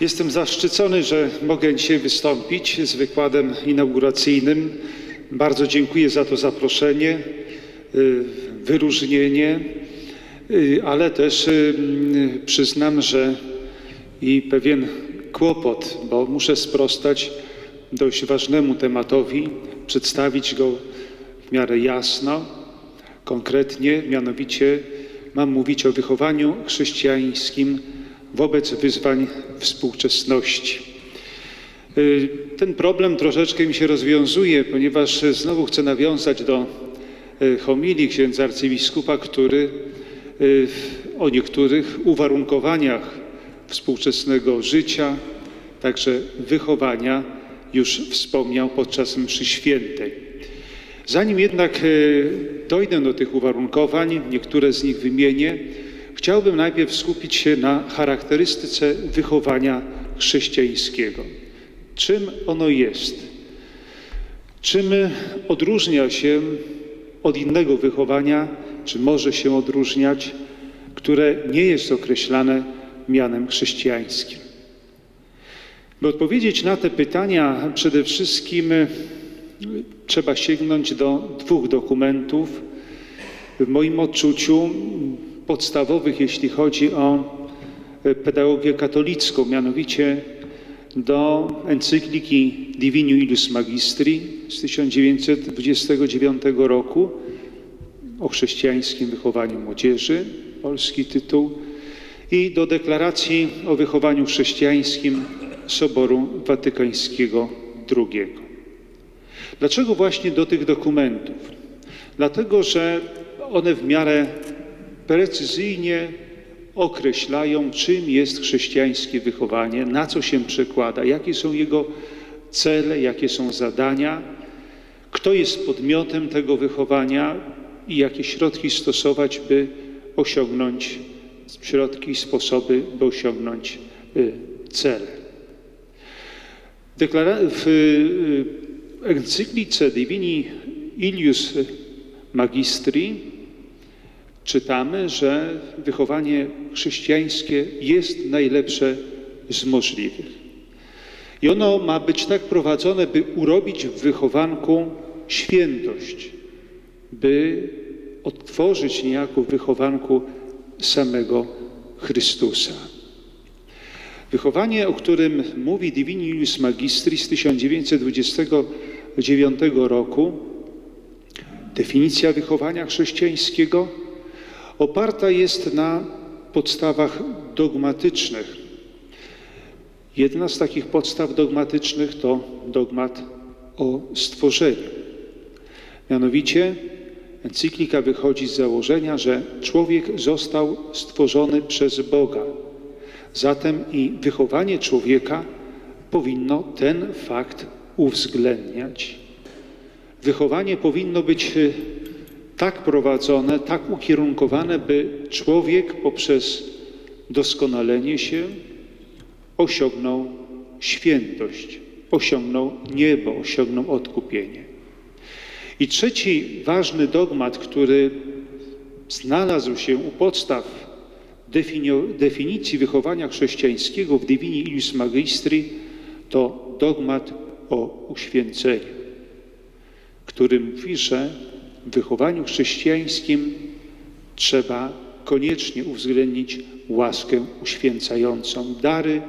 Jestem zaszczycony, że mogę dzisiaj wystąpić z wykładem inauguracyjnym. Bardzo dziękuję za to zaproszenie, y, wyróżnienie, y, ale też y, przyznam, że i pewien kłopot, bo muszę sprostać dość ważnemu tematowi, przedstawić go w miarę jasno, konkretnie, mianowicie mam mówić o wychowaniu chrześcijańskim wobec wyzwań współczesności. Y, Ten problem troszeczkę mi się rozwiązuje, ponieważ znowu chcę nawiązać do y, homilii księdza arcybiskupa, który y, o niektórych uwarunkowaniach współczesnego życia, także wychowania już wspomniał podczas mszy świętej. Zanim jednak dojdę do tych uwarunkowań, niektóre z nich wymienię, chciałbym najpierw skupić się na charakterystyce wychowania chrześcijańskiego. Czym ono jest? Czym odróżnia się od innego wychowania, czy może się odróżniać, które nie jest określane mianem chrześcijańskim? By odpowiedzieć na te pytania, przede wszystkim y, trzeba sięgnąć do dwóch dokumentów, w moim odczuciu podstawowych, jeśli chodzi o y, pedagogię katolicką, mianowicie do encykliki Divinium Illus Magistri z 1929 roku o chrześcijańskim wychowaniu młodzieży, polski tytuł, i do deklaracji o wychowaniu chrześcijańskim Soboru Watykańskiego II. Dlaczego właśnie do tych dokumentów? Dlatego, że one w miarę precyzyjnie określają, czym jest chrześcijańskie wychowanie, na co się przekłada, jakie są jego cele, jakie są zadania, kto jest podmiotem tego wychowania i jakie środki stosować, by osiągnąć środki i sposoby, by osiągnąć y, cele. W y, encyklice Divini Ilius Magistri czytamy, że wychowanie chrześcijańskie jest najlepsze z możliwych. I ono ma być tak prowadzone, by urobić w wychowanku świętość, by odtworzyć niejako w wychowanku samego Chrystusa. Wychowanie, o którym mówi Divini Iulius Magistri z 1929 roku, definicja wychowania chrześcijańskiego, oparta jest na podstawach dogmatycznych. Jedna z takich podstaw dogmatycznych to dogmat o stworzeniu. Mianowicie encyklika wychodzi z założenia, że człowiek został stworzony przez Boga. Zatem i wychowanie człowieka powinno ten fakt uwzględniać. Wychowanie powinno być tak prowadzone, tak ukierunkowane, by człowiek poprzez doskonalenie się osiągnął świętość, osiągnął niebo, osiągnął odkupienie. I trzeci ważny dogmat, który znalazł się u podstaw definicji wychowania chrześcijańskiego w Divini Iulius Magistri, to dogmat o uświęceniu, który mówi, że w wychowaniu chrześcijańskim trzeba koniecznie uwzględnić łaskę uświęcającą, dary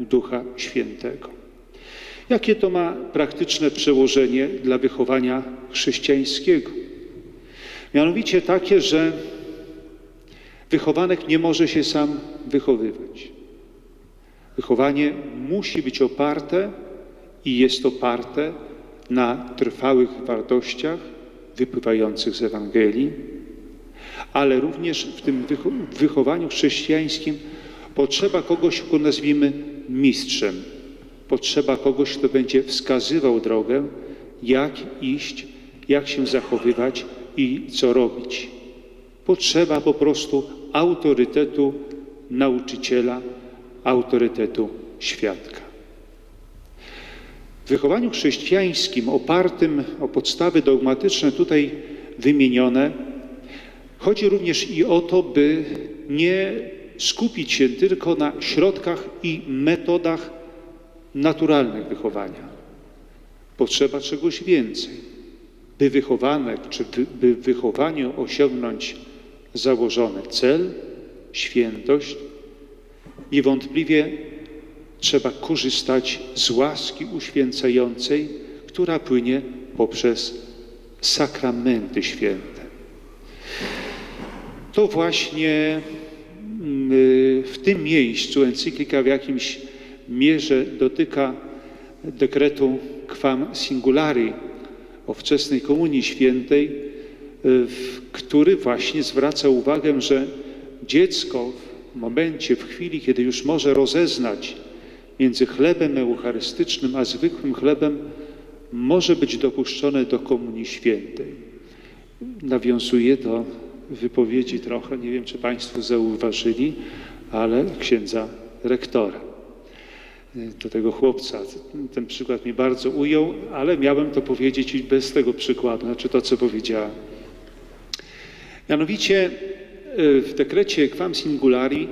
Ducha Świętego. Jakie to ma praktyczne przełożenie dla wychowania chrześcijańskiego? Mianowicie takie, że wychowanek nie może się sam wychowywać. Wychowanie musi być oparte i jest oparte na trwałych wartościach wypływających z Ewangelii, ale również w tym wycho- wychowaniu chrześcijańskim potrzeba kogoś, kogo nazwijmy mistrzem. Potrzeba kogoś, kto będzie wskazywał drogę, jak iść, jak się zachowywać i co robić. Potrzeba po prostu autorytetu nauczyciela, autorytetu świadka. Wychowaniu chrześcijańskim opartym o podstawy dogmatyczne tutaj wymienione, chodzi również i o to, by nie skupić się tylko na środkach i metodach naturalnych wychowania. Potrzeba czegoś więcej, by wychowanek, czy by, w wychowaniu osiągnąć założony cel, świętość, niewątpliwie trzeba korzystać z łaski uświęcającej, która płynie poprzez sakramenty święte. To właśnie mm, y, w tym miejscu encyklika w jakimś mierze dotyka dekretu Quam Singulari o wczesnej Komunii Świętej, y, który właśnie zwraca uwagę, że dziecko w momencie, w chwili, kiedy już może rozeznać między chlebem eucharystycznym a zwykłym chlebem, może być dopuszczone do Komunii Świętej. Nawiązuje do wypowiedzi trochę, nie wiem czy Państwo zauważyli, ale księdza rektora do tego chłopca. Ten przykład mnie bardzo ujął, ale miałem to powiedzieć i bez tego przykładu, znaczy to, co powiedziałem. Mianowicie y, w dekrecie Quam Singulari y,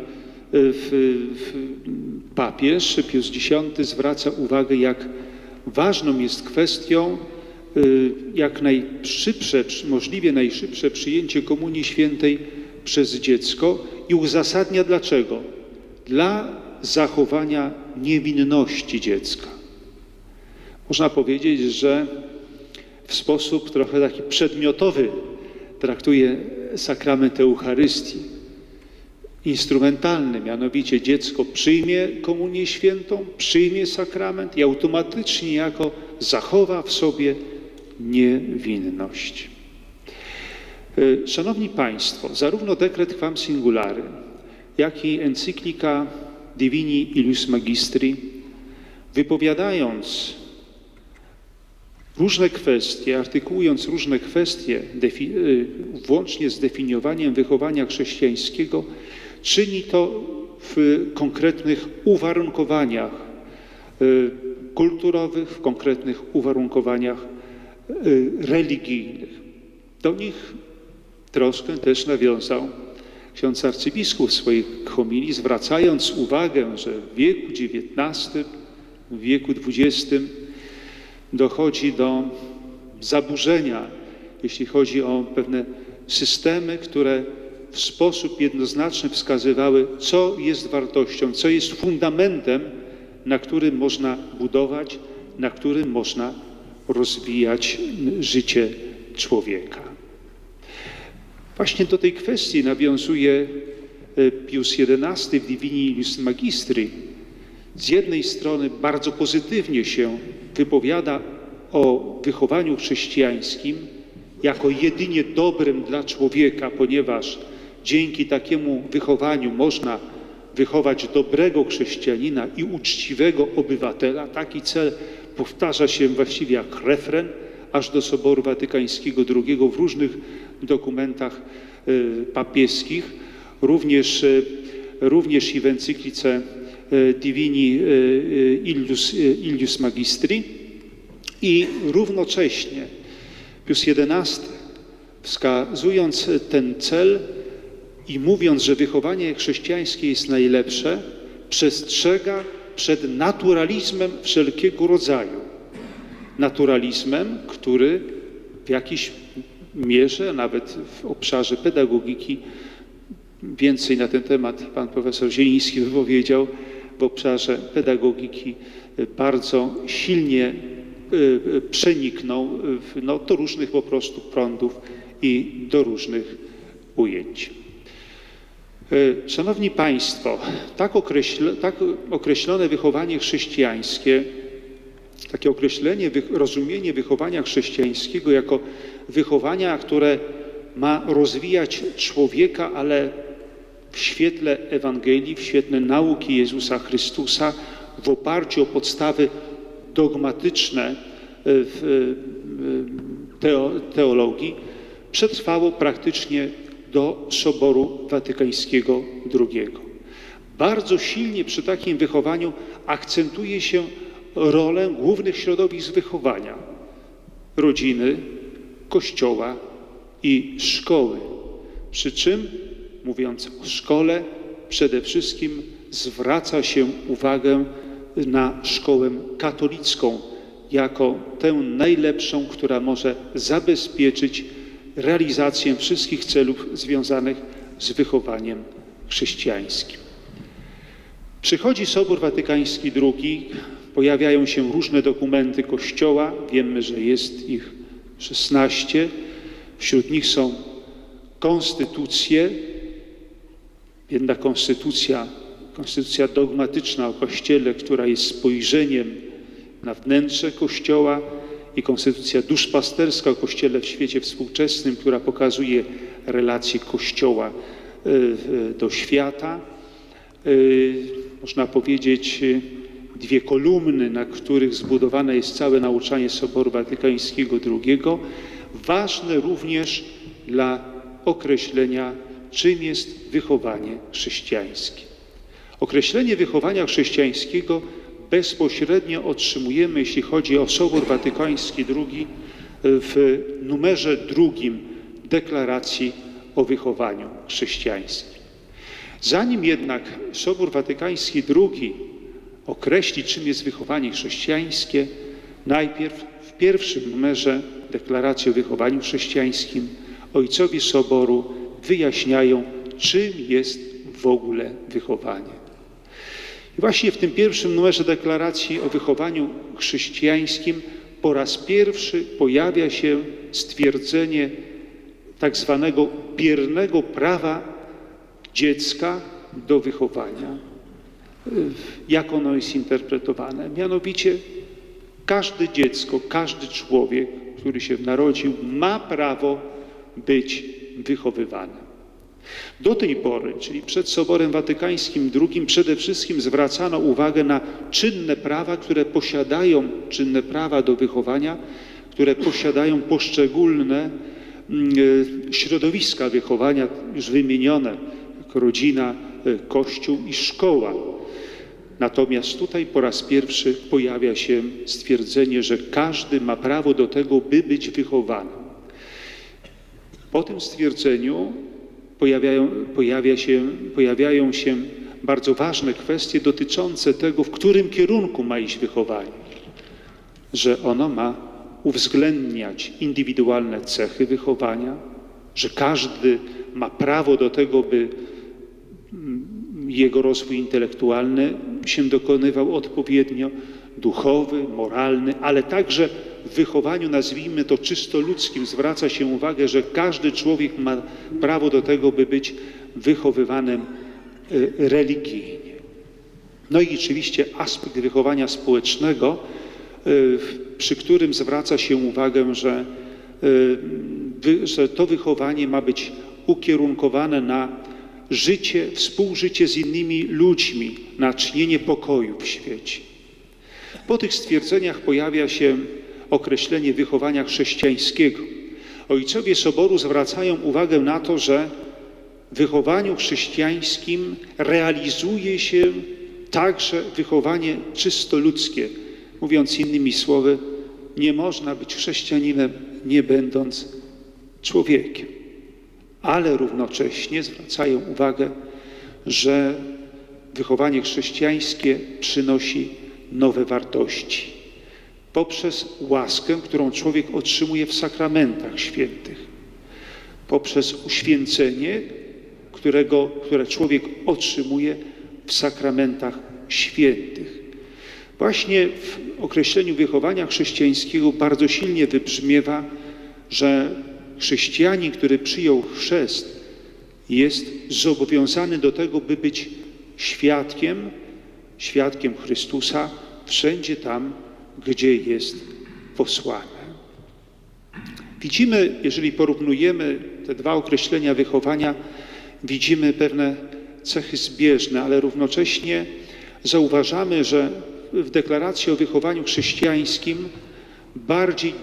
w, w, papież Pius X zwraca uwagę, jak ważną jest kwestią y, jak najszybsze, możliwie najszybsze przyjęcie Komunii Świętej przez dziecko i uzasadnia dlaczego. Dla zachowania niewinności dziecka. Można powiedzieć, że w sposób trochę taki przedmiotowy traktuje sakrament Eucharystii. Instrumentalny, mianowicie dziecko przyjmie komunię świętą, przyjmie sakrament i automatycznie jako zachowa w sobie niewinność. Y, Szanowni Państwo, zarówno dekret Quam Singulary, jak i encyklika Divini Illus Magistri, wypowiadając różne kwestie, artykułując różne kwestie, y, włącznie z definiowaniem wychowania chrześcijańskiego, czyni to w konkretnych uwarunkowaniach y, kulturowych, w konkretnych uwarunkowaniach y, religijnych. Do nich troszkę też nawiązał ksiądz arcybiskup w swojej homilii, zwracając uwagę, że w wieku XIX, w wieku XX dochodzi do zaburzenia, jeśli chodzi o pewne systemy, które w sposób jednoznaczny wskazywały, co jest wartością, co jest fundamentem, na którym można budować, na którym można rozwijać życie człowieka. Właśnie do tej kwestii nawiązuje e, Pius XI w Divini Illus Magistri. Z jednej strony bardzo pozytywnie się wypowiada o wychowaniu chrześcijańskim jako jedynie dobrym dla człowieka, ponieważ dzięki takiemu wychowaniu można wychować dobrego chrześcijanina i uczciwego obywatela. Taki cel powtarza się właściwie jak refren aż do Soboru Watykańskiego II w różnych dokumentach y, papieskich, również, y, również i w encyklice y, Divini Illus, Illus Magistri i równocześnie Pius XI wskazując ten cel i mówiąc, że wychowanie chrześcijańskie jest najlepsze, przestrzega przed naturalizmem wszelkiego rodzaju. Naturalizmem, który w jakiejś mierze, nawet w obszarze pedagogiki, więcej na ten temat pan profesor Zieliński wypowiedział, w obszarze pedagogiki bardzo silnie y, y, przeniknął no, do różnych po prostu prądów i do różnych ujęć. E, Szanowni Państwo, tak, tak określone wychowanie chrześcijańskie, takie określenie, rozumienie wychowania chrześcijańskiego jako wychowania, które ma rozwijać człowieka, ale w świetle Ewangelii, w świetle nauki Jezusa Chrystusa, w oparciu o podstawy dogmatyczne e, w teo- teologii, przetrwało praktycznie do Soboru Watykańskiego II. Bardzo silnie przy takim wychowaniu akcentuje się rolę głównych środowisk wychowania rodziny, kościoła i szkoły. Przy czym, mówiąc o szkole, przede wszystkim zwraca się uwagę na szkołę katolicką jako tę najlepszą, która może zabezpieczyć realizację wszystkich celów związanych z wychowaniem chrześcijańskim. Przychodzi Sobór Watykański II, pojawiają się różne dokumenty Kościoła, wiemy, że jest ich 16. Wśród nich są konstytucje, jedna konstytucja, konstytucja dogmatyczna o Kościele, która jest spojrzeniem na wnętrze Kościoła i konstytucja duszpasterska o Kościele w świecie współczesnym, która pokazuje relacje Kościoła y, do świata. Y, Można powiedzieć, dwie kolumny, na których zbudowane jest całe nauczanie Soboru Watykańskiego II, ważne również dla określenia, czym jest wychowanie chrześcijańskie. Określenie wychowania chrześcijańskiego bezpośrednio otrzymujemy, jeśli chodzi o Sobór Watykański II, w numerze drugim deklaracji o wychowaniu chrześcijańskim. Zanim jednak Sobór Watykański II określi, czym jest wychowanie chrześcijańskie, najpierw w pierwszym numerze deklaracji o wychowaniu chrześcijańskim ojcowie Soboru wyjaśniają, czym jest w ogóle wychowanie. I właśnie w tym pierwszym numerze deklaracji o wychowaniu chrześcijańskim po raz pierwszy pojawia się stwierdzenie tak zwanego biernego prawa dziecka do wychowania. Jak ono jest interpretowane? Mianowicie każde dziecko, każdy człowiek, który się narodził, ma prawo być wychowywany. Do tej pory, czyli przed Soborem Watykańskim II, przede wszystkim zwracano uwagę na czynne prawa, które posiadają, czynne prawa do wychowania, które posiadają poszczególne mm, e, środowiska wychowania, już wymienione, jak rodzina, e, kościół i szkoła. Natomiast tutaj po raz pierwszy pojawia się stwierdzenie, że każdy ma prawo do tego, by być wychowany. Po tym stwierdzeniu pojawiają, pojawia się, pojawiają się bardzo ważne kwestie dotyczące tego, w którym kierunku ma iść wychowanie. Że ono ma uwzględniać indywidualne cechy wychowania, że każdy ma prawo do tego, by mm, jego rozwój intelektualny się dokonywał odpowiednio, duchowy, moralny, ale także w wychowaniu, nazwijmy to czysto ludzkim, zwraca się uwagę, że każdy człowiek ma prawo do tego, by być wychowywanym y, religijnie. No i oczywiście aspekt wychowania społecznego, y, przy którym zwraca się uwagę, że, y, że to wychowanie ma być ukierunkowane na życie, współżycie z innymi ludźmi, na czynienie pokoju w świecie. Po tych stwierdzeniach pojawia się określenie wychowania chrześcijańskiego. Ojcowie Soboru zwracają uwagę na to, że w wychowaniu chrześcijańskim realizuje się także wychowanie czysto ludzkie. Mówiąc innymi słowy, nie można być chrześcijaninem, nie będąc człowiekiem. Ale równocześnie zwracają uwagę, że wychowanie chrześcijańskie przynosi nowe wartości poprzez łaskę, którą człowiek otrzymuje w sakramentach świętych, poprzez uświęcenie, którego, które człowiek otrzymuje w sakramentach świętych. Właśnie w określeniu wychowania chrześcijańskiego bardzo silnie wybrzmiewa, że chrześcijanin, który przyjął chrzest, jest zobowiązany do tego, by być świadkiem, świadkiem Chrystusa wszędzie tam, gdzie jest posłane. Widzimy, jeżeli porównujemy te dwa określenia wychowania, widzimy pewne cechy zbieżne, ale równocześnie zauważamy, że w deklaracji o wychowaniu chrześcijańskim bardziej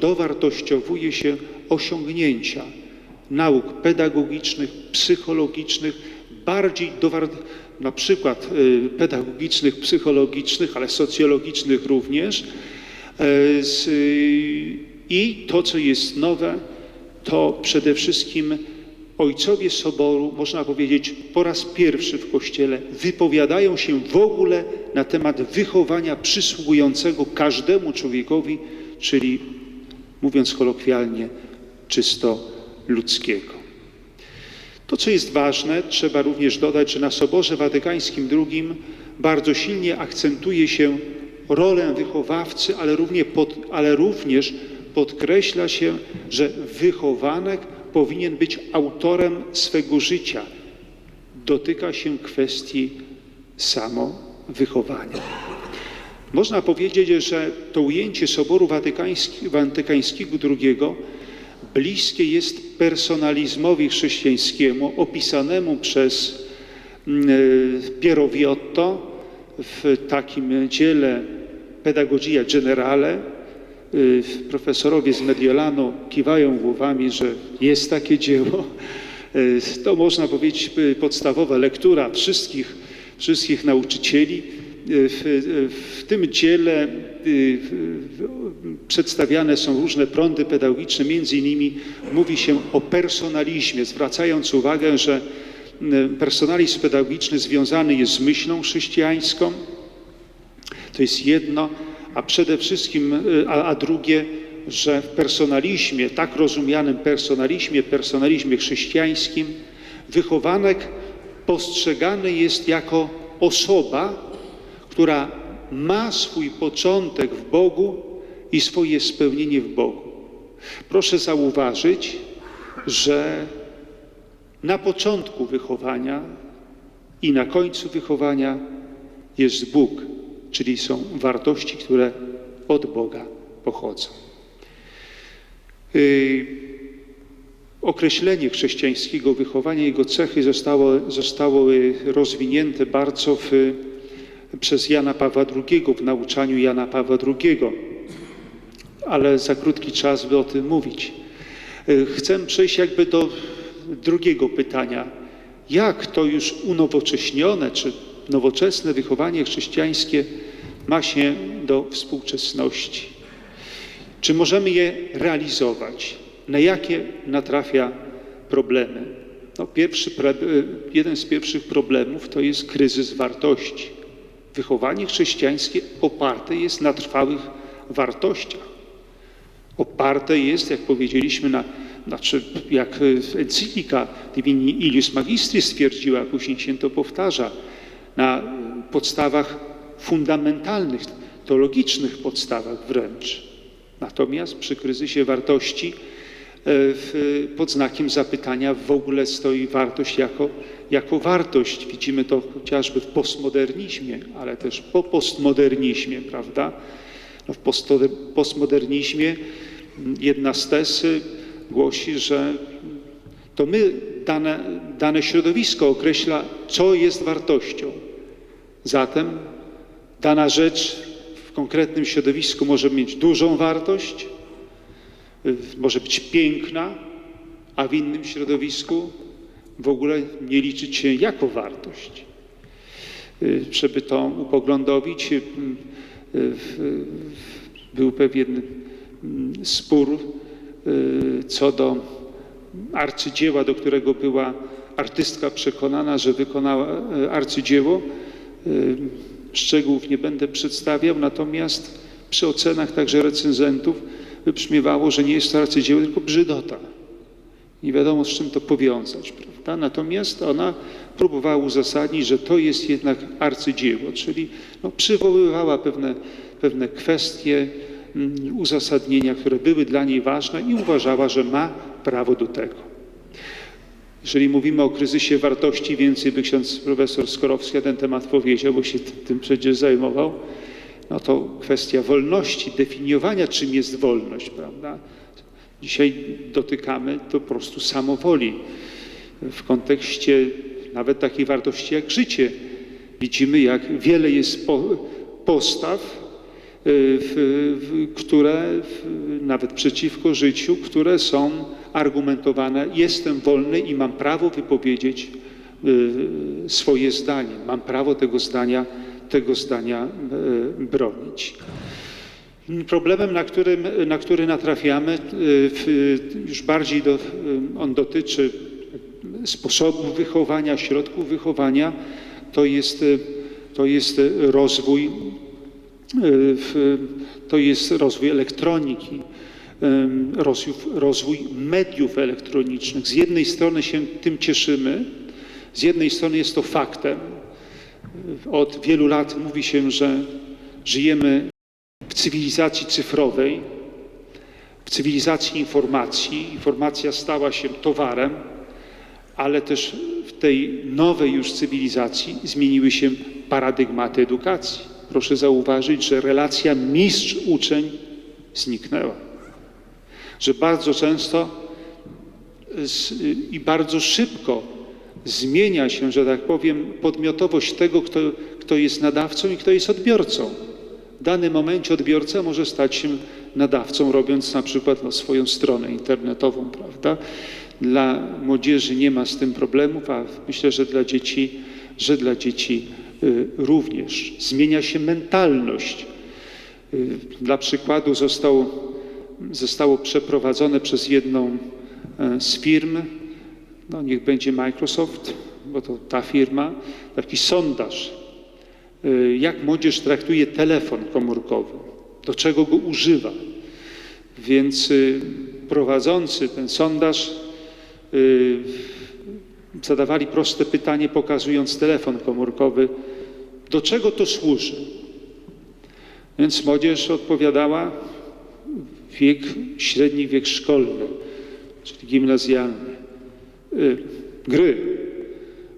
dowartościowuje się osiągnięcia nauk pedagogicznych, psychologicznych, bardziej na przykład y, pedagogicznych, psychologicznych, ale socjologicznych również. E, I to, co jest nowe, to przede wszystkim ojcowie Soboru, można powiedzieć, po raz pierwszy w Kościele wypowiadają się w ogóle na temat wychowania przysługującego każdemu człowiekowi, czyli mówiąc kolokwialnie, czysto ludzkiego. To, co jest ważne, trzeba również dodać, że na Soborze Watykańskim II bardzo silnie akcentuje się rolę wychowawcy, ale również, pod, ale również podkreśla się, że wychowanek powinien być autorem swego życia. Dotyka się kwestii samowychowania. Można powiedzieć, że to ujęcie Soboru Watykański, Watykańskiego II bliskie jest personalizmowi chrześcijańskiemu opisanemu przez mm, Piero Viotto w takim dziele Pedagogia Generale. Y, Profesorowie z Mediolanu kiwają głowami, że jest takie dzieło. Y, To można powiedzieć podstawowa lektura wszystkich, wszystkich nauczycieli. W, w tym dziele y, przedstawiane są różne prądy pedagogiczne, między innymi mówi się o personalizmie, zwracając uwagę, że y, personalizm pedagogiczny związany jest z myślą chrześcijańską, to jest jedno, a przede wszystkim, y, a, a drugie, że w personalizmie, tak rozumianym personalizmie, personalizmie chrześcijańskim, wychowanek postrzegany jest jako osoba, która ma swój początek w Bogu i swoje spełnienie w Bogu. Proszę zauważyć, że na początku wychowania i na końcu wychowania jest Bóg, czyli są wartości, które od Boga pochodzą. Yy, Określenie chrześcijańskiego wychowania, jego cechy zostało, y, rozwinięte bardzo w przez Jana Pawła II w nauczaniu Jana Pawła II, ale za krótki czas, by o tym mówić. E, Chcę przejść jakby do drugiego pytania. Jak to już unowocześnione czy nowoczesne wychowanie chrześcijańskie ma się do współczesności? Czy możemy je realizować? Na jakie natrafia problemy? No, pierwszy, e, jeden z pierwszych problemów to jest kryzys wartości. Wychowanie chrześcijańskie oparte jest na trwałych wartościach. Oparte jest, jak powiedzieliśmy, na, znaczy jak encyklika Divini Ilius Magistris stwierdziła, później się to powtarza, na podstawach fundamentalnych, teologicznych podstawach wręcz. Natomiast przy kryzysie wartości w, pod znakiem zapytania w ogóle stoi wartość jako, jako wartość. Widzimy to chociażby w postmodernizmie, ale też po postmodernizmie, prawda? No w postmodernizmie jedna z tez głosi, że to my, dane, dane środowisko określa, co jest wartością. Zatem dana rzecz w konkretnym środowisku może mieć dużą wartość, może być piękna, a w innym środowisku w ogóle nie liczyć się jako wartość. Y, żeby to upoglądowić, y, y, był pewien mm, spór co do arcydzieła, do którego była artystka przekonana, że wykonała arcydzieło. Szczegółów nie będę przedstawiał, natomiast przy ocenach także recenzentów wybrzmiewało, że nie jest to arcydzieło, tylko brzydota. Nie wiadomo, z czym to powiązać, prawda? Natomiast ona próbowała uzasadnić, że to jest jednak arcydzieło, czyli no, przywoływała pewne, pewne kwestie mm, uzasadnienia, które były dla niej ważne i uważała, że ma prawo do tego. Jeżeli mówimy o kryzysie wartości, więcej by ksiądz profesor Skorowski na ten temat powiedział, bo się tym przecież zajmował no to kwestia wolności, definiowania, czym jest wolność, prawda? Dzisiaj dotykamy to po prostu samowoli. W kontekście nawet takiej wartości jak życie widzimy, jak wiele jest postaw, y, które nawet przeciwko życiu, które są argumentowane. Jestem wolny i mam prawo wypowiedzieć y, swoje zdanie. Mam prawo tego zdania tego zdania e, bronić. Problemem, na, którym, na który natrafiamy, e, już bardziej do, e, on dotyczy sposobów wychowania, środków wychowania, to jest, y, to jest y, rozwój, y, w- to jest rozwój elektroniki, rozwój, rozwój mediów elektronicznych. Z jednej strony się tym cieszymy, z jednej strony jest to faktem. Od wielu lat mówi się, że żyjemy w cywilizacji cyfrowej, w cywilizacji informacji. Informacja stała się towarem, ale też w tej nowej już cywilizacji zmieniły się paradygmaty edukacji. Proszę zauważyć, że relacja mistrz-uczeń zniknęła. Że bardzo często i bardzo szybko zmienia się, że tak powiem, podmiotowość tego, kto, kto jest nadawcą i kto jest odbiorcą. W danym momencie odbiorca może stać się nadawcą, robiąc na przykład no, swoją stronę internetową, prawda? Dla młodzieży nie ma z tym problemów, a myślę, że dla dzieci, że dla dzieci y, również. Zmienia się mentalność. Y, Dla przykładu został, zostało przeprowadzone przez jedną e, z firm, no niech będzie Microsoft, bo to ta firma, taki sondaż, jak młodzież traktuje telefon komórkowy, do czego go używa. Więc y, prowadzący ten sondaż y, zadawali proste pytanie, pokazując telefon komórkowy, do czego to służy? Więc młodzież odpowiadała wiek, średni wiek szkolny, czyli gimnazjalny. Y, Gry,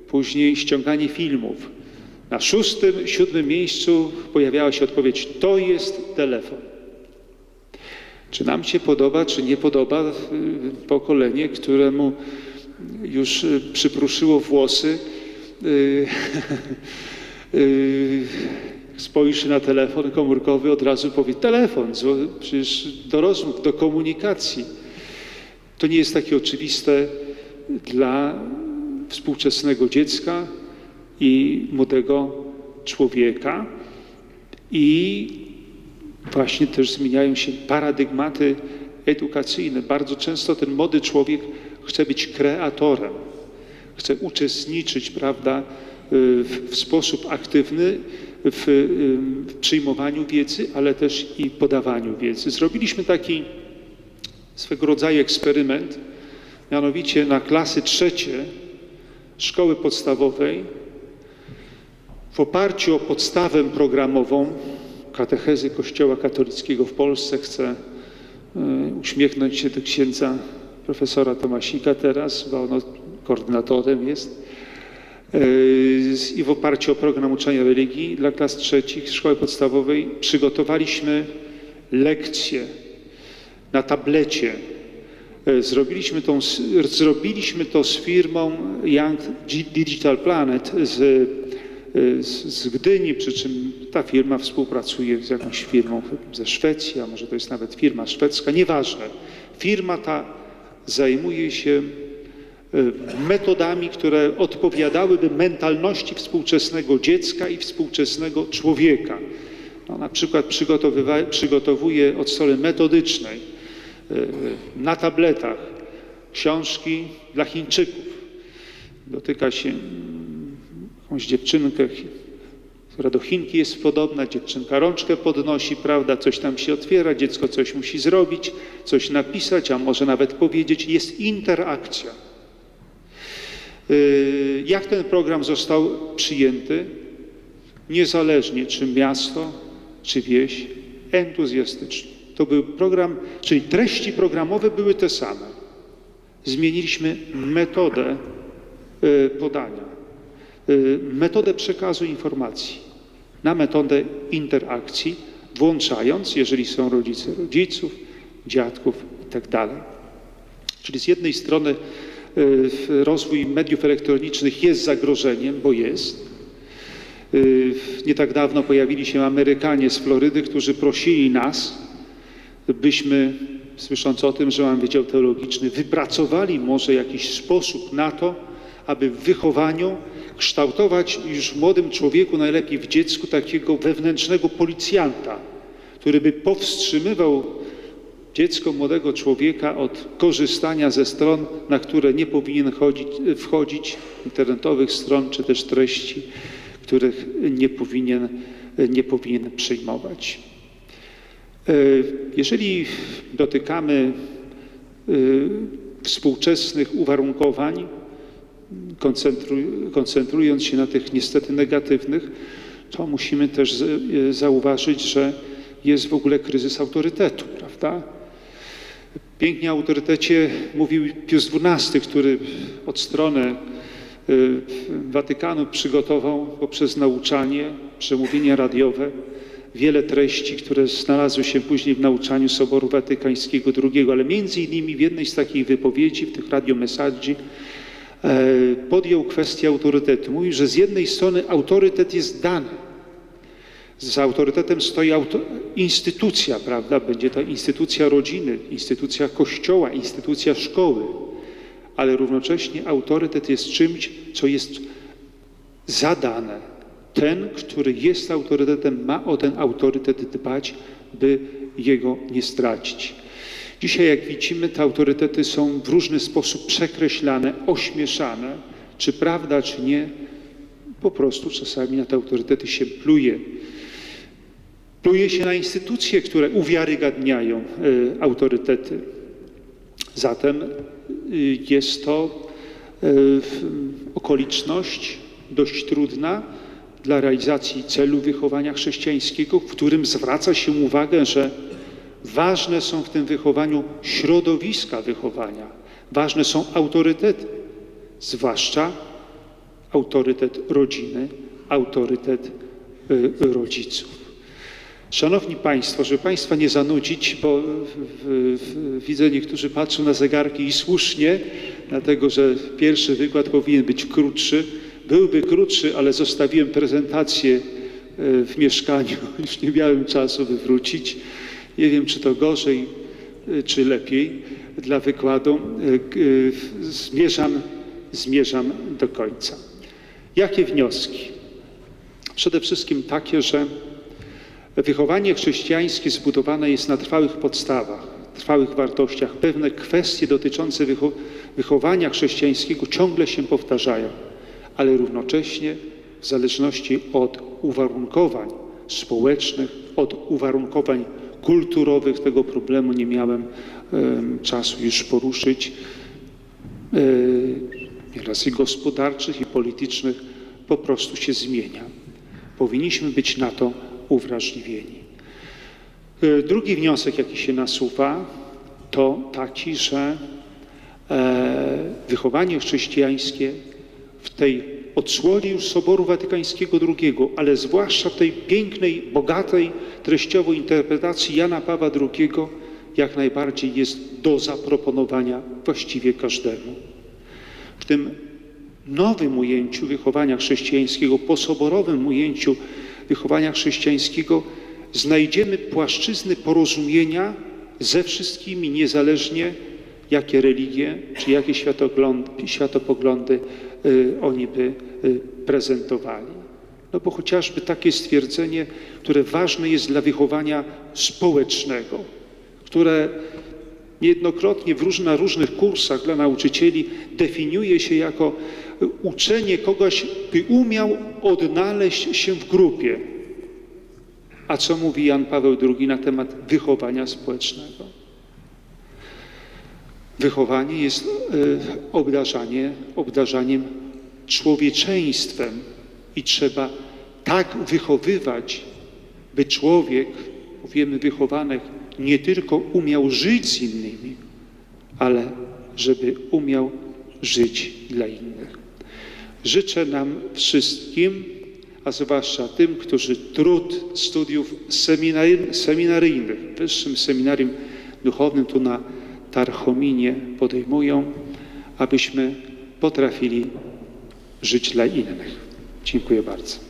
później ściąganie filmów. Na szóstym, siódmym miejscu pojawiała się odpowiedź: to jest telefon. Czy nam się podoba, czy nie podoba y, pokolenie, któremu już y, przypruszyło włosy, y, spojrzy na telefon komórkowy, od razu powie telefon, przecież do rozmów, do komunikacji. To nie jest takie oczywiste dla współczesnego dziecka i młodego człowieka. I właśnie też zmieniają się paradygmaty edukacyjne. Bardzo często ten młody człowiek chce być kreatorem, chce uczestniczyć, prawda, w, w sposób aktywny w, w przyjmowaniu wiedzy, ale też i podawaniu wiedzy. Zrobiliśmy taki swego rodzaju eksperyment, mianowicie na klasy trzecie szkoły podstawowej w oparciu o podstawę programową katechezy Kościoła katolickiego w Polsce chcę e, uśmiechnąć się do księdza profesora Tomasika teraz, bo on koordynatorem jest. E, I w oparciu o program uczenia religii dla klas trzecich szkoły podstawowej przygotowaliśmy lekcje na tablecie. E, Zrobiliśmy, tą, zrobiliśmy to z firmą Young Digital Planet z, z, z Gdyni, przy czym ta firma współpracuje z jakąś firmą ze Szwecji, a może to jest nawet firma szwedzka, nieważne. Firma ta zajmuje się e, metodami, które odpowiadałyby mentalności współczesnego dziecka i współczesnego człowieka. No, na przykład przygotowuje od strony metodycznej e, na tabletach książki dla Chińczyków. Dotyka się jakąś dziewczynkę, która do Chinki jest podobna, dziewczynka rączkę podnosi, prawda, coś tam się otwiera, dziecko coś musi zrobić, coś napisać, a może nawet powiedzieć, jest interakcja. Y, Jak ten program został przyjęty? Niezależnie czy miasto, czy wieś, entuzjastycznie. To był program, czyli treści programowe były te same. Zmieniliśmy metodę y, podania, metodę przekazu informacji na metodę interakcji, włączając, jeżeli są rodzice, rodziców, dziadków itd. Czyli z jednej strony y, rozwój mediów elektronicznych jest zagrożeniem, bo jest. Y, Nie tak dawno pojawili się Amerykanie z Florydy, którzy prosili nas, byśmy, słysząc o tym, że mam Wydział Teologiczny, wypracowali może jakiś sposób na to, aby w wychowaniu kształtować już w młodym człowieku, najlepiej w dziecku, takiego wewnętrznego policjanta, który by powstrzymywał dziecko młodego człowieka od korzystania ze stron, na które nie powinien chodzić, wchodzić, internetowych stron czy też treści, których nie powinien, nie powinien przyjmować. E, Jeżeli dotykamy e, współczesnych uwarunkowań, koncentruj- koncentrując się na tych niestety negatywnych, to musimy też e, zauważyć, że jest w ogóle kryzys autorytetu, prawda? Pięknie o autorytecie mówił Pius XII, który od strony y, Watykanu przygotował poprzez nauczanie, przemówienia radiowe wiele treści, które znalazły się później w nauczaniu Soboru Watykańskiego II, ale między innymi w jednej z takich wypowiedzi, w tych radiomessaggi, e, podjął kwestię autorytetu. Mówił, że z jednej strony autorytet jest dany, za autorytetem stoi auto, instytucja, prawda? Będzie to instytucja rodziny, instytucja kościoła, instytucja szkoły, ale równocześnie autorytet jest czymś, co jest zadane. Ten, który jest autorytetem, ma o ten autorytet dbać, by jego nie stracić. Dzisiaj, jak widzimy, te autorytety są w różny sposób przekreślane, ośmieszane. Czy prawda, czy nie, po prostu czasami na te autorytety się pluje. Pluje się na instytucje, które uwiarygadniają y, autorytety. Zatem y, jest to y, okoliczność dość trudna dla realizacji celu wychowania chrześcijańskiego, w którym zwraca się uwagę, że ważne są w tym wychowaniu środowiska wychowania, ważne są autorytety, zwłaszcza autorytet rodziny, autorytet y, rodziców. Szanowni Państwo, żeby Państwa nie zanudzić, bo widzę niektórzy patrzą na zegarki i słusznie, dlatego że pierwszy wykład powinien być krótszy. Byłby krótszy, ale zostawiłem prezentację e, w mieszkaniu, już nie miałem czasu by wrócić. Nie wiem, czy to gorzej, e, czy lepiej dla wykładu. K- e, Zmierzam, zmierzam do końca. Jakie wnioski? Przede wszystkim takie, że Wychowanie chrześcijańskie zbudowane jest na trwałych podstawach, trwałych wartościach. Pewne kwestie dotyczące wycho- wychowania chrześcijańskiego ciągle się powtarzają, ale równocześnie w zależności od uwarunkowań społecznych, od uwarunkowań kulturowych tego problemu nie miałem em, czasu już poruszyć. Nieraz i gospodarczych, i politycznych po prostu się zmienia. Powinniśmy być na to uwrażliwieni. E, Drugi wniosek, jaki się nasuwa, to taki, że e, wychowanie chrześcijańskie w tej odsłonie już Soboru Watykańskiego II, ale zwłaszcza w tej pięknej, bogatej treściowo interpretacji Jana Pawła II, jak najbardziej jest do zaproponowania właściwie każdemu. W tym nowym ujęciu wychowania chrześcijańskiego, posoborowym ujęciu wychowania chrześcijańskiego, znajdziemy płaszczyzny porozumienia ze wszystkimi, niezależnie jakie religie czy jakie światopoglądy, oni by y, prezentowali. No bo chociażby takie stwierdzenie, które ważne jest dla wychowania społecznego, które niejednokrotnie w róż, na różnych kursach dla nauczycieli definiuje się jako uczenie kogoś, by umiał odnaleźć się w grupie. A co mówi Jan Paweł II na temat wychowania społecznego? Wychowanie jest e, obdarzanie, obdarzaniem człowieczeństwem i trzeba tak wychowywać, by człowiek, powiemy wychowanek, nie tylko umiał żyć z innymi, ale żeby umiał żyć dla innych. Życzę nam wszystkim, a zwłaszcza tym, którzy trud studiów seminary, seminaryjnych Wyższym Seminarium Duchownym tu na Tarchominie podejmują, abyśmy potrafili żyć dla innych. Dziękuję bardzo.